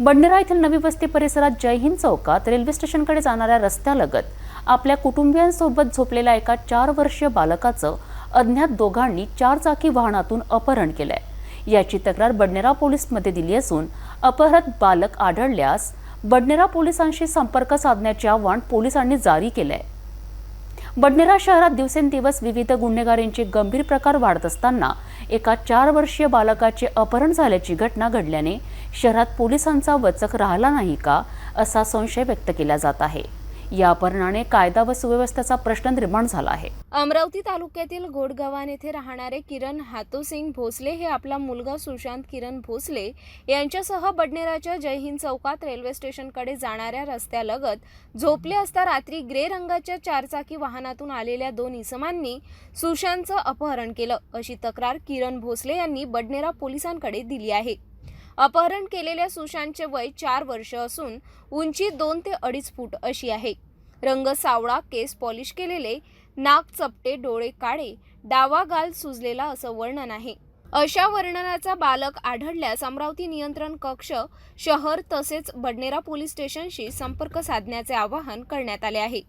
बंडरा येथील नवी वस्ती परिसरात जय हिंद चौकात रेल्वे स्टेशनकडे जाणाऱ्या रस्त्यालगत आपल्या कुटुंबियांसोबत झोपलेल्या एका चार वर्षीय बालकाचं अज्ञात दोघांनी चार चाकी वाहनातून अपहरण केलंय. याची तक्रार बडनेरा पोलीसमध्ये दिली असून अपहरत बालक आढळल्यास बडनेरा पोलिसांशी संपर्क साधण्याचे आव्हान पोलिसांनी जारी केलंय. बडनेरा शहरात दिवसेंदिवस विविध गुन्हेगारींचे गंभीर प्रकार वाढत असताना एका चार वर्षीय बालकाचे अपहरण झाल्याची घटना घडल्याने शहरात पोलिसांचा वचक राहिला नाही का असा संशय व्यक्त केला जात आहे. या परिणाने कायदा व सुव्यवस्थेचा प्रश्न निर्माण झाला आहे. अमरावती तालुक्यातील घोडगव्हाण येथे राहणारे किरण हातोसिंग भोसले हे आपला मुलगा सुशांत किरण भोसले यांच्यासह बडनेराच्या जय हिंद चौकात रेल्वे स्टेशनकडे जाणाऱ्या रस्त्यालगत झोपले असता रात्री ग्रे रंगाच्या चारचाकी वाहनातून आलेल्या दोन इसमांनी सुशांतचं अपहरण केलं. अशी तक्रार किरण भोसले यांनी बडनेरा पोलिसांकडे दिली आहे. अपहरण केलेल्या सुशांतचे वय चार वर्ष असून उंची दोन ते अडीच फूट अशी आहे. रंग सावळा केस पॉलिश केलेले नाक चपटे डोळे काळे डावा गाल सुजलेला असं वर्णन आहे. अशा वर्णनाचा बालक आढळल्यास अमरावती नियंत्रण कक्ष शहर तसेच बडनेरा पोलीस स्टेशनशी संपर्क साधण्याचे आवाहन करण्यात आले आहे.